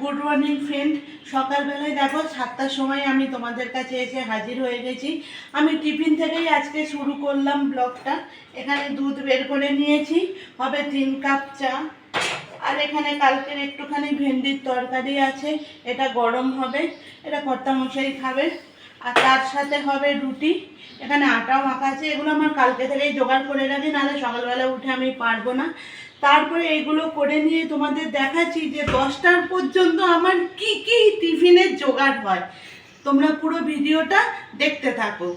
Good morning friend সকালবেলায় দেখো, সাতটার সময় আমি তোমাদের কাছে এসে হাজির হয়ে গেছি। আমি টিফিন থেকেই আজকে শুরু করলাম ব্লগটা। এখানে দুধ বের করে নিয়েছি, হবে তিন কাপ চা। আর এখানে কালকের একটুখানি ভেন্ডির তরকারি আছে, এটা গরম হবে, এটা কর্তামশাই খাবে। আর তার সাথে হবে রুটি, এখানে আটাও মাখা আছে, এগুলো আমার কালকে থেকেই জোগাড় করে রাখি, নাহলে সকালবেলা উঠে আমি পারব না। তারপরে এগুলো করে নিয়ে তোমাদের দেখাচ্ছি যে দশটার পর্যন্ত আমার কি কি টিফিনের জোগাড় হয়। তোমরা পুরো ভিডিওটা দেখতে থাকো।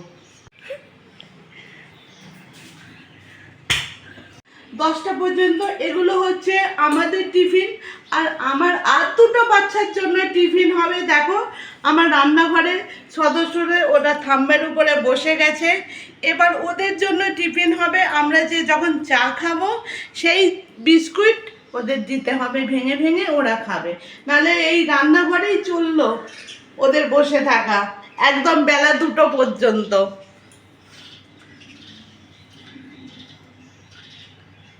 দশটা পর্যন্ত এগুলো হচ্ছে আমাদের টিফিন, আর আমার আর দুটো বাচ্চার জন্য টিফিন হবে, দেখো। আমার রান্নাঘরে সদস্যরা ওরা থাম্বের উপরে বসে গেছে। এবার ওদের জন্য টিফিন হবে, আমরা যে যখন চা খাব, সেই বিস্কুট ওদের দিতে হবে, ভেঙে ভেঙে ওরা খাবে। নাহলে এই রান্নাঘরেই চলল ওদের বসে থাকা, একদম বেলা দুটো পর্যন্ত।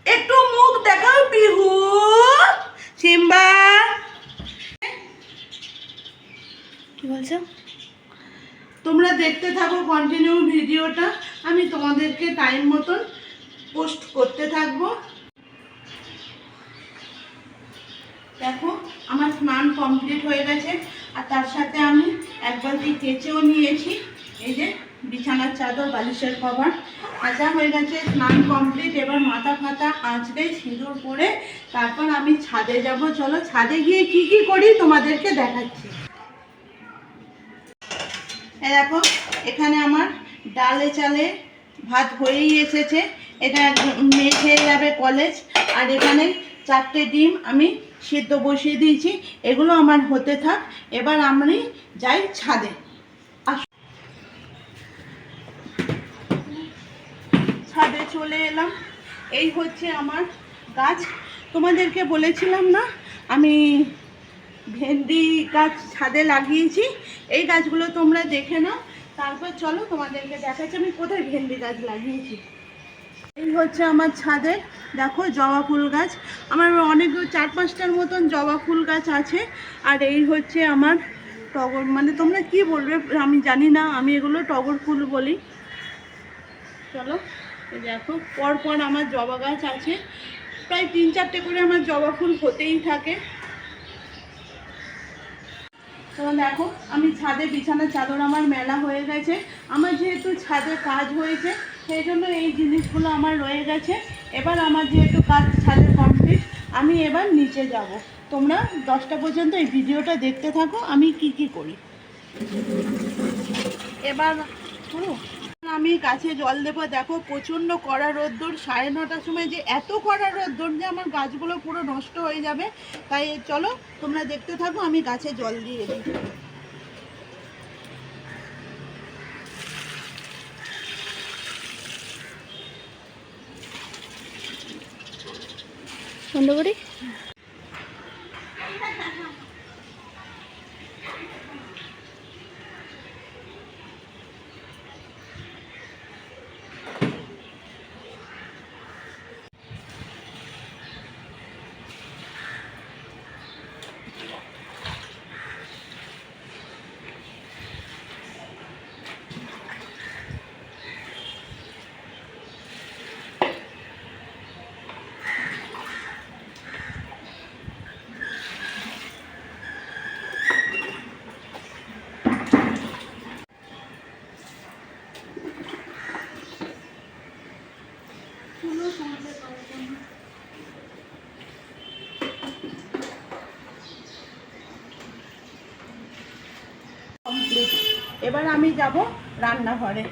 একটু মুখ দেখাও বিহু সিম্বা কি বলছো? তোমরা দেখতে থাকো কন্টিনিউ ভিডিওটা। আমি তোমাদেরকে টাইম মতন পোস্ট করতে থাকব। দেখো, আমার স্নান কমপ্লিট হয়ে গেছে। আর তার সাথে আমি এক বালতি কেচেও নিয়েছি। এই যে, বিছানার চাদর, বালিশের কভার। আজা হয়ে গেছে, স্নান কমপ্লিট এবার মাথা ফাতা আঁচড়ে সিঁদুর পরে তারপর আমি ছাদে যাব। চলো, ছাদে গিয়ে কি কি করি তোমাদেরকে দেখাচ্ছি। এই দেখো, এখানে আমার ডালে চালে ভাত হয়েই এসেছে। এটা মেয়ে খেয়ে যাবে কলেজ, আর এখানে চারটে ডিম আমি সিদ্ধ বসিয়ে দিয়েছি। এগুলো আমার হতে থাক, এবার আমি যাই ছাদে। ছাদে চলে এলাম। এই হচ্ছে আমার গাছ। তোমাদেরকে বলেছিলাম না, আমি ভেন্ডি গাছ ছাদে লাগিয়েছি। এই গাছগুলো তোমরা দেখে নাও। তারপর চলো তোমাদেরকে দেখাচ্ছি আমি কোথায় ভেন্ডি গাছ লাগিয়েছি। এই হচ্ছে আমার ছাদে। দেখো জবা ফুল গাছ। আমার অনেক চার পাঁচটার মতন জবা ফুল গাছ আছে। আর এই হচ্ছে আমার টগর। মানে তোমরা কি বলবে আমি জানি না। আমি এগুলো টগর ফুল বলি। চলো দেখো পর পর আমার জবা গাছ আছে। প্রায় তিন চারটে করে আমার জবা ফুল হতেই থাকে। তোমরা দেখো, আমি ছাদে, বিছানার চাদর আমার মেলা হয়ে গেছে। আমার যেহেতু ছাদে কাজ হয়েছে, সেই জন্য এই জিনিসগুলো আমার রয়ে গেছে। এবার আমার যেহেতু কাজ ছাদে কমপ্লিট আমি এবার নিচে যাব। তোমরা দশটা পর্যন্ত এই ভিডিওটা দেখতে থাকো, আমি কি কি করি। এবার পুরো আমি গাছে জল দেবো। দেখো, প্রচণ্ড কড়া রোদ্দুর সাড়ে নটার সময় যে এত কড়া রোদ্দুর যে আমার গাছগুলো পুরো নষ্ট হয়ে যাবে। তাই চলো, তোমরা দেখতে থাকো, আমি গাছে জল দিয়ে দিই। বন্ধ করি কমপ্লিট এবার আমি যাব রান্নাঘরে।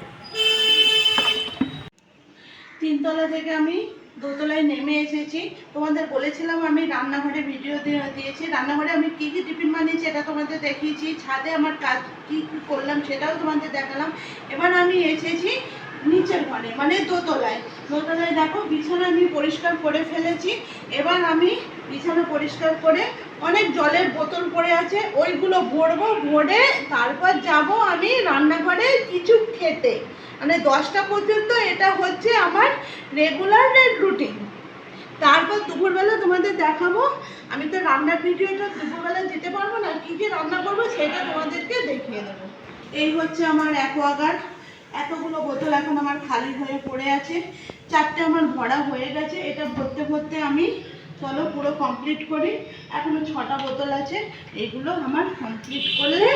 তিনতলা থেকে আমি দোতলায় নেমে এসেছি। তোমাদের বলেছিলাম আমি রান্নাঘরে ভিডিও দিয়েছি। রান্নাঘরে আমি কী কী টিফিন বানিয়েছি এটা তোমাদের দেখিয়েছি। ছাদে আমার কাজ কী কী করলাম সেটাও তোমাদের দেখালাম। এবার আমি এসেছি নিচের ঘরে মানে দোতলায়। দোতলায় দেখো, বিছানা আমি পরিষ্কার করে ফেলেছি। এবার আমি বিছানা পরিষ্কার করে অনেক জলের বোতল পড়ে আছে, ওইগুলো ভরবো, ভরে তারপর যাব আমি রান্নাঘরে কিছু খেতে। মানে দশটা পর্যন্ত এটা হচ্ছে আমার রেগুলার রুটিন তারপর দুপুরবেলা তোমাদের দেখাবো, আমি তো রান্নার ভিডিওটা দুপুরবেলা দিতে পারব না, কী কী রান্না করব সেটা তোমাদেরকে দেখিয়ে দেবো। এই হচ্ছে আমার অ্যাকোয়াগার্ড এতগুলো বোতল এখন আমার খালি হয়ে পড়ে আছে। চারটে আমার ভরা হয়ে গেছে। এটা ভরতে ভরতে আমি চলো পুরো কমপ্লিট করি। এখনও ছটা বোতল আছে। এগুলো আমার কমপ্লিট করলে